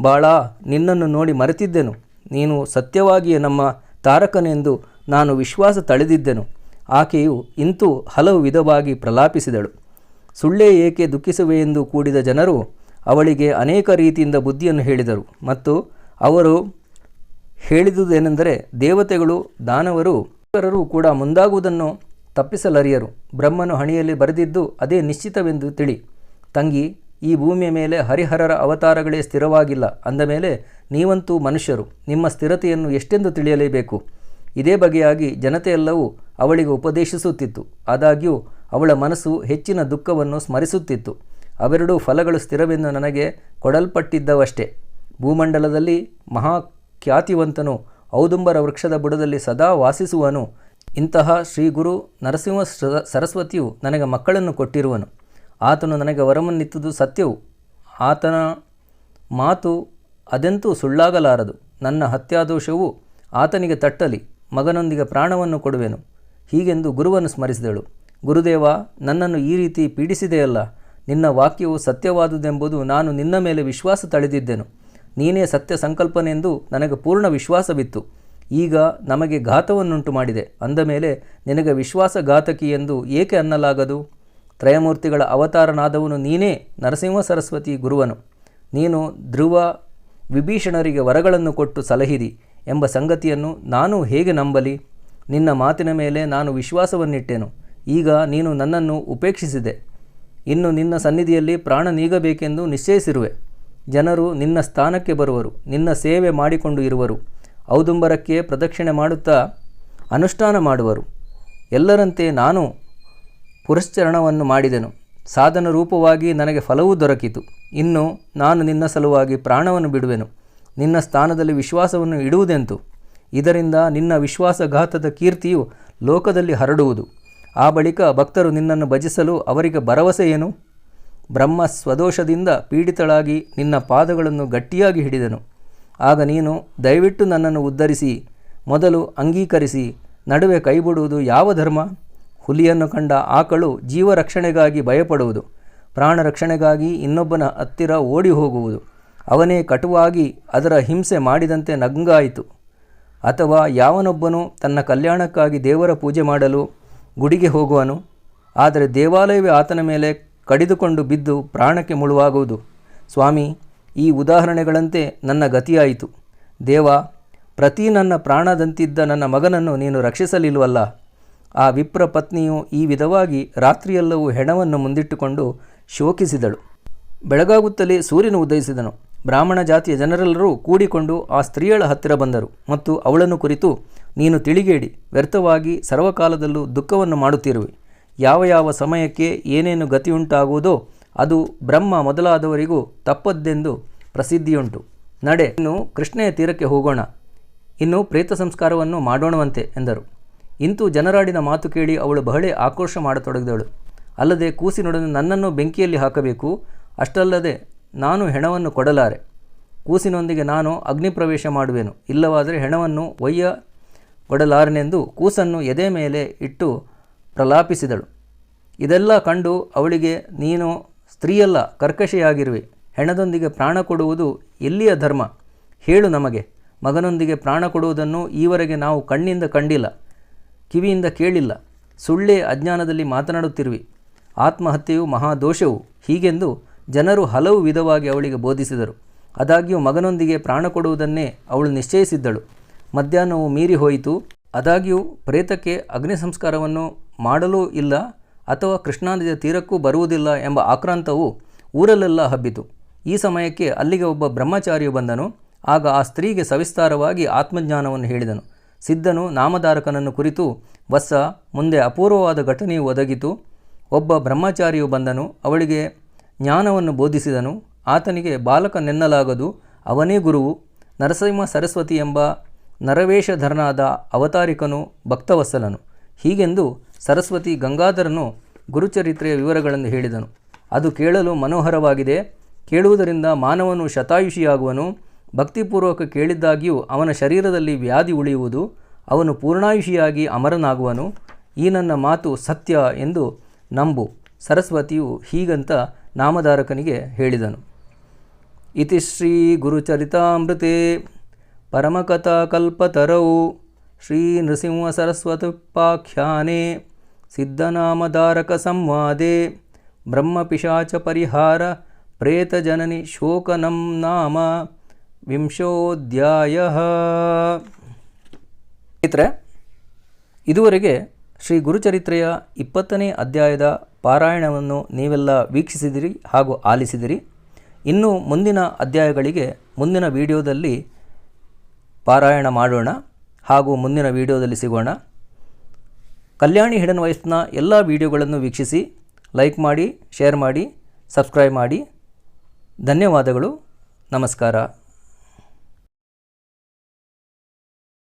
ಬಾಳ ನಿನ್ನನ್ನು ನೋಡಿ ಮರೆತಿದ್ದೆನು. ನೀನು ಸತ್ಯವಾಗಿಯೇ ನಮ್ಮ ತಾರಕನೆಂದು ನಾನು ವಿಶ್ವಾಸ ತಳೆದಿದ್ದೆನು. ಆಕೆಯು ಇಂತೂ ಹಲವು ವಿಧವಾಗಿ ಪ್ರಲಾಪಿಸಿದಳು. ಸುಳ್ಳೇ ಏಕೆ ದುಃಖಿಸುವೆ ಎಂದು ಕೂಡಿದ ಜನರು ಅವಳಿಗೆ ಅನೇಕ ರೀತಿಯಿಂದ ಬುದ್ಧಿಯನ್ನು ಹೇಳಿದರು ಮತ್ತು ಅವರು ಹೇಳಿದುದೇನೆಂದರೆ ದೇವತೆಗಳು, ದಾನವರು ಇತರರು ಕೂಡ ಮುಂದಾಗುವುದನ್ನು ತಪ್ಪಿಸಲರಿಯರು. ಬ್ರಹ್ಮನು ಹಣಿಯಲ್ಲಿ ಬರೆದಿದ್ದು ಅದೇ ನಿಶ್ಚಿತವೆಂದು ತಿಳಿ. ತಂಗಿ ಈ ಭೂಮಿಯ ಮೇಲೆ ಹರಿಹರರ ಅವತಾರಗಳೇ ಸ್ಥಿರವಾಗಿಲ್ಲ. ಅಂದ ಮೇಲೆ, ನೀವಂತೂ ಮನುಷ್ಯರು, ನಿಮ್ಮ ಸ್ಥಿರತೆಯನ್ನು ಎಷ್ಟೆಂದು ತಿಳಿಯಲೇಬೇಕು? ಇದೇ ಬಗೆಯಾಗಿ ಜನತೆಯೆಲ್ಲವೂ ಅವಳಿಗೆ ಉಪದೇಶಿಸುತ್ತಿತ್ತು. ಆದಾಗ್ಯೂ, ಅವಳ ಮನಸ್ಸು ಹೆಚ್ಚಿನ ದುಃಖವನ್ನು ಸ್ಮರಿಸುತ್ತಿತ್ತು. ಅವೆರಡೂ ಫಲಗಳು ಸ್ಥಿರವೆಂದು ನನಗೆ ಕೊಡಲ್ಪಟ್ಟಿದ್ದವಷ್ಟೇ. ಭೂಮಂಡಲದಲ್ಲಿ ಮಹಾಖ್ಯಾತಿವಂತನು ಔದುಂಬರ ವೃಕ್ಷದ ಬುಡದಲ್ಲಿ ಸದಾ ವಾಸಿಸುವನು. ಇಂತಹ ಶ್ರೀ ಗುರು ನರಸಿಂಹ ಸರಸ್ವತಿಯು ನನಗೆ ಮಕ್ಕಳನ್ನು ಕೊಟ್ಟಿರುವನು. ಆತನು ನನಗೆ ವರವನ್ನಿತ್ತುದು ಸತ್ಯವು. ಆತನ ಮಾತು ಅದೆಂತೂ ಸುಳ್ಳಾಗಲಾರದು. ನನ್ನ ಹತ್ಯಾದೋಷವು ಆತನಿಗೆ ತಟ್ಟಲಿ, ಮಗನೊಂದಿಗೆ ಪ್ರಾಣವನ್ನು ಕೊಡುವೆನು. ಹೀಗೆಂದು ಗುರುವನ್ನು ಸ್ಮರಿಸಿದಳು. ಗುರುದೇವ, ನನ್ನನ್ನು ಈ ರೀತಿ ಪೀಡಿಸಿದೆಯಲ್ಲ, ನಿನ್ನ ವಾಕ್ಯವು ಸತ್ಯವಾದುದೆಂಬುದು ನಾನು ನಿನ್ನ ಮೇಲೆ ವಿಶ್ವಾಸ ತಳೆದಿದ್ದೆನು. ನೀನೇ ಸತ್ಯ ಸಂಕಲ್ಪನೆಂದು ನನಗೆ ಪೂರ್ಣ ವಿಶ್ವಾಸವಿತ್ತು. ಈಗ ನಮಗೆ ಘಾತವನ್ನುಂಟು ಮಾಡಿದೆ ಅಂದ ಮೇಲೆ, ನಿನಗೆ ವಿಶ್ವಾಸಘಾತಕಿ ಎಂದು ಏಕೆ ಅನ್ನಲಾಗದು? ತ್ರಯಮೂರ್ತಿಗಳ ಅವತಾರನಾದವನು ನೀನೇ ನರಸಿಂಹ ಸರಸ್ವತಿ ಗುರುವನು. ನೀನು ಧ್ರುವ ವಿಭೀಷಣರಿಗೆ ವರಗಳನ್ನು ಕೊಟ್ಟು ಸಲಹಿದಿ ಎಂಬ ಸಂಗತಿಯನ್ನು ನಾನು ಹೇಗೆ ನಂಬಲಿ? ನಿನ್ನ ಮಾತಿನ ಮೇಲೆ ನಾನು ವಿಶ್ವಾಸವನ್ನಿಟ್ಟೆನು. ಈಗ ನೀನು ನನ್ನನ್ನು ಉಪೇಕ್ಷಿಸಿದೆ. ಇನ್ನು ನಿನ್ನ ಸನ್ನಿಧಿಯಲ್ಲಿ ಪ್ರಾಣ ನೀಗಬೇಕೆಂದು ನಿಶ್ಚಯಿಸಿರುವೆ. ಜನರು ನಿನ್ನ ಸ್ಥಾನಕ್ಕೆ ಬರುವರು, ನಿನ್ನ ಸೇವೆ ಮಾಡಿಕೊಂಡು ಇರುವರು. ಔದುಂಬರಕ್ಕೆ ಪ್ರದಕ್ಷಿಣೆ ಮಾಡುತ್ತಾ ಅನುಷ್ಠಾನ ಮಾಡುವರು. ಎಲ್ಲರಂತೆ ನಾನು ಪುರಶ್ಚರಣವನ್ನು ಮಾಡಿದೆನು. ಸಾಧನ ರೂಪವಾಗಿ ನನಗೆ ಫಲವೂ ದೊರಕಿತು. ಇನ್ನು ನಾನು ನಿನ್ನ ಸಲುವಾಗಿ ಪ್ರಾಣವನ್ನು ಬಿಡುವೆನು. ನಿನ್ನ ಸ್ಥಾನದಲ್ಲಿ ವಿಶ್ವಾಸವನ್ನು ಇಡುವುದೆಂತು? ಇದರಿಂದ ನಿನ್ನ ವಿಶ್ವಾಸಘಾತದ ಕೀರ್ತಿಯು ಲೋಕದಲ್ಲಿ ಹರಡುವುದು. ಆ ಬಳಿಕ ಭಕ್ತರು ನಿನ್ನನ್ನು ಭಜಿಸಲು ಅವರಿಗೆ ಭರವಸೆ ಏನು? ಬ್ರಹ್ಮ ಸ್ವದೋಷದಿಂದ ಪೀಡಿತಳಾಗಿ ನಿನ್ನ ಪಾದಗಳನ್ನು ಗಟ್ಟಿಯಾಗಿ ಹಿಡಿದನು. ಆಗ ನೀನು ದಯವಿಟ್ಟು ನನ್ನನ್ನು ಉದ್ಧರಿಸಿ, ಮೊದಲು ಅಂಗೀಕರಿಸಿ, ನಡುವೆ ಕೈಬಿಡುವುದು ಯಾವ ಧರ್ಮ? ಹುಲಿಯನ್ನು ಕಂಡ ಆಕಳು ಜೀವ ರಕ್ಷಣೆಗಾಗಿ ಭಯಪಡುವುದು. ಪ್ರಾಣ ರಕ್ಷಣೆಗಾಗಿ ಇನ್ನೊಬ್ಬನ ಹತ್ತಿರ ಓಡಿ ಹೋಗುವುದು ಅವನೇ ಕಟುವಾಗಿ ಅದರ ಹಿಂಸೆ ಮಾಡಿದಂತೆ ನಂಗಾಯಿತು ಅಥವಾ ಯಾವನೊಬ್ಬನು ತನ್ನ ಕಲ್ಯಾಣಕ್ಕಾಗಿ ದೇವರ ಪೂಜೆ ಮಾಡಲು ಗುಡಿಗೆ ಹೋಗುವನು. ಆದರೆ ದೇವಾಲಯವೇ ಆತನ ಮೇಲೆ ಕಡಿದುಕೊಂಡು ಬಿದ್ದು ಪ್ರಾಣಕ್ಕೆ ಮುಳುವಾಗುವುದು. ಸ್ವಾಮಿ, ಈ ಉದಾಹರಣೆಗಳಂತೆ ನನ್ನ ಗತಿಯಾಯಿತು. ದೇವ, ಪ್ರತಿ ನನ್ನ ಪ್ರಾಣದಂತಿದ್ದ ನನ್ನ ಮಗನನ್ನು ನೀನು ರಕ್ಷಿಸಲಿಲ್ವಲ್ಲ ಆ ವಿಪ್ರ ಪತ್ನಿಯು ಈ ವಿಧವಾಗಿ ರಾತ್ರಿಯೆಲ್ಲವೂ ಹೆಣವನ್ನು ಮುಂದಿಟ್ಟುಕೊಂಡು ಶೋಕಿಸಿದಳು. ಬೆಳಗಾಗುತ್ತಲೇ ಸೂರ್ಯನು ಉದಯಿಸಿದನು. ಬ್ರಾಹ್ಮಣ ಜಾತಿಯ ಜನರೆಲ್ಲರೂ ಕೂಡಿಕೊಂಡು ಆ ಸ್ತ್ರೀಯಳ ಹತ್ತಿರ ಬಂದರು ಮತ್ತು ಅವಳನ್ನು ಕುರಿತು, ನೀನು ತಿಳಿಗೇಡಿ, ವ್ಯರ್ಥವಾಗಿ ಸರ್ವಕಾಲದಲ್ಲೂ ದುಃಖವನ್ನು ಮಾಡುತ್ತಿರುವೆ. ಯಾವ ಯಾವ ಸಮಯಕ್ಕೆ ಏನೇನು ಗತಿಯುಂಟಾಗುವುದೋ ಅದು ಬ್ರಹ್ಮ ಮೊದಲಾದವರಿಗೂ ತಪ್ಪದ್ದೆಂದು ಪ್ರಸಿದ್ಧಿಯುಂಟು. ನಡೆ, ಇನ್ನು ಕೃಷ್ಣೆಯ ತೀರಕ್ಕೆ ಹೋಗೋಣ. ಇನ್ನು ಪ್ರೇತ ಸಂಸ್ಕಾರವನ್ನು ಮಾಡೋಣವಂತೆ ಎಂದರು. ಇಂತೂ ಜನರಾಡಿನ ಮಾತು ಕೇಳಿ ಅವಳು ಬಹಳ ಆಕ್ರೋಶ ಮಾಡತೊಡಗಿದಳು. ಅಲ್ಲದೆ ಕೂಸಿನೊಡನೆ ನನ್ನನ್ನು ಬೆಂಕಿಯಲ್ಲಿ ಹಾಕಬೇಕು, ಅಷ್ಟಲ್ಲದೆ ನಾನು ಹೆಣವನ್ನು ಕೊಡಲಾರೆ. ಕೂಸಿನೊಂದಿಗೆ ನಾನು ಅಗ್ನಿಪ್ರವೇಶ ಮಾಡುವೆನು. ಇಲ್ಲವಾದರೆ ಹೆಣವನ್ನು ಒಯ್ಯ ಕೊಡಲಾರನೆಂದು ಕೂಸನ್ನು ಎದೆ ಮೇಲೆ ಇಟ್ಟು ಪ್ರಲಾಪಿಸಿದಳು. ಇದೆಲ್ಲ ಕಂಡು ಅವಳಿಗೆ, ನೀನು ಸ್ತ್ರೀಯಲ್ಲ, ಕರ್ಕಶೆಯಾಗಿರುವೆ. ಹೆಣದೊಂದಿಗೆ ಪ್ರಾಣ ಕೊಡುವುದು ಎಲ್ಲಿಯ ಧರ್ಮ? ಹೇಳು ನಮಗೆ. ಮಗನೊಂದಿಗೆ ಪ್ರಾಣ ಕೊಡುವುದನ್ನು ಈವರೆಗೆ ನಾವು ಕಣ್ಣಿಂದ ಕಂಡಿಲ್ಲ. ಕಿವಿಯಿಂದ ಕೇಳಿಲ್ಲ. ಸುಳ್ಳೇ ಅಜ್ಞಾನದಲ್ಲಿ ಮಾತನಾಡುತ್ತಿರುವಿ. ಆತ್ಮಹತ್ಯೆಯು ಮಹಾದೋಷವು. ಹೀಗೆಂದು ಜನರು ಹಲವು ವಿಧವಾಗಿ ಅವಳಿಗೆ ಬೋಧಿಸಿದರು. ಆದಾಗ್ಯೂ ಮಗನೊಂದಿಗೆ ಪ್ರಾಣ ಕೊಡುವುದನ್ನೇ ಅವಳು ನಿಶ್ಚಯಿಸಿದ್ದಳು. ಮಧ್ಯಾಹ್ನವು ಮೀರಿ ಹೋಯಿತು. ಆದಾಗ್ಯೂ ಪ್ರೇತಕ್ಕೆ ಅಗ್ನಿ ಸಂಸ್ಕಾರವನ್ನು ಮಾಡಲೂ ಇಲ್ಲ ಅಥವಾ ಕೃಷ್ಣಾನದಿಯ ತೀರಕ್ಕೂ ಬರುವುದಿಲ್ಲ ಎಂಬ ಆಕ್ರಾಂತವು ಊರಲ್ಲೆಲ್ಲ ಹಬ್ಬಿತು. ಈ ಸಮಯಕ್ಕೆ ಅಲ್ಲಿಗೆ ಒಬ್ಬ ಬ್ರಹ್ಮಚಾರಿಯು ಬಂದನು. ಆಗ ಆ ಸ್ತ್ರೀಗೆ ಸವಿಸ್ತಾರವಾಗಿ ಆತ್ಮಜ್ಞಾನವನ್ನು ಹೇಳಿದನು. ಸಿದ್ಧನು ನಾಮಧಾರಕನನ್ನು ಕುರಿತು, ವತ್ಸ, ಮುಂದೆ ಅಪೂರ್ವವಾದ ಘಟನೆಯು ಒದಗಿತು. ಒಬ್ಬ ಬ್ರಹ್ಮಚಾರಿಯು ಬಂದನು. ಅವಳಿಗೆ ಜ್ಞಾನವನ್ನು ಬೋಧಿಸಿದನು. ಆತನಿಗೆ ಬಾಲಕನೆನ್ನಲಾಗದು ಅವನೇ ಗುರುವು. ನರಸಿಂಹ ಸರಸ್ವತಿ ಎಂಬ ನರವೇಷಧರನಾದ ಅವತಾರಿಕನು ಭಕ್ತವತ್ಸಲನು. ಹೀಗೆಂದು ಸರಸ್ವತಿ ಗಂಗಾಧರನು ಗುರುಚರಿತ್ರೆಯ ವಿವರಗಳನ್ನು ಹೇಳಿದನು. ಅದು ಕೇಳಲು ಮನೋಹರವಾಗಿದೆ. ಕೇಳುವುದರಿಂದ ಮಾನವನು ಶತಾಯುಷಿಯಾಗುವನು. ಭಕ್ತಿಪೂರ್ವಕ ಕೇಳಿದ್ದಾಗಿಯೂ ಅವನ ಶರೀರದಲ್ಲಿ ವ್ಯಾಧಿ ಉಳಿಯುವುದು, ಅವನು ಪೂರ್ಣಾಯುಷಿಯಾಗಿ ಅಮರನಾಗುವನು. ಈ ನನ್ನ ಮಾತು ಸತ್ಯ ಎಂದು ನಂಬು. ಸರಸ್ವತಿಯು ಹೀಗಂತ ನಾಮಧಾರಕನಿಗೆ ಹೇಳಿದನು. ಇತಿ ಶ್ರೀ ಗುರುಚರಿತಾಮೃತೆ ಪರಮಕಥಾಕಲ್ಪತರೌ ಶ್ರೀ ನೃಸಿಂಹ ಸರಸ್ವತಿಪಾಖ್ಯಾನೆ ಸಿದ್ಧನಾಮಧಾರಕ ಸಂವಾದೆ. ಬ್ರಹ್ಮಪಿಶಾಚ ಪರಿಹಾರ ಪ್ರೇತಜನನಿ ಶೋಕನಂ ನಾಮ. ವಿಂಶೋಧ್ಯಾಯ. ಸ್ನೇಹಿತರೆ, ಇದುವರೆಗೆ ಶ್ರೀ ಗುರುಚರಿತ್ರೆಯ ಇಪ್ಪತ್ತನೇ ಅಧ್ಯಾಯದ ಪಾರಾಯಣವನ್ನು ನೀವೆಲ್ಲ ವೀಕ್ಷಿಸಿದಿರಿ ಹಾಗೂ ಆಲಿಸಿದಿರಿ. ಇನ್ನು ಮುಂದಿನ ಅಧ್ಯಾಯಗಳಿಗೆ ಮುಂದಿನ ವಿಡಿಯೋದಲ್ಲಿ ಪಾರಾಯಣ ಮಾಡೋಣ ಹಾಗೂ ಮುಂದಿನ ವಿಡಿಯೋದಲ್ಲಿ ಸಿಗೋಣ. ಕಲ್ಯಾಣಿ ಹಿಡನ್ ವಯಸ್ಸಿನ ಎಲ್ಲ ವಿಡಿಯೋಗಳನ್ನು ವೀಕ್ಷಿಸಿ, ಲೈಕ್ ಮಾಡಿ, ಶೇರ್ ಮಾಡಿ, ಸಬ್ಸ್ಕ್ರೈಬ್ ಮಾಡಿ. ಧನ್ಯವಾದಗಳು. ನಮಸ್ಕಾರ.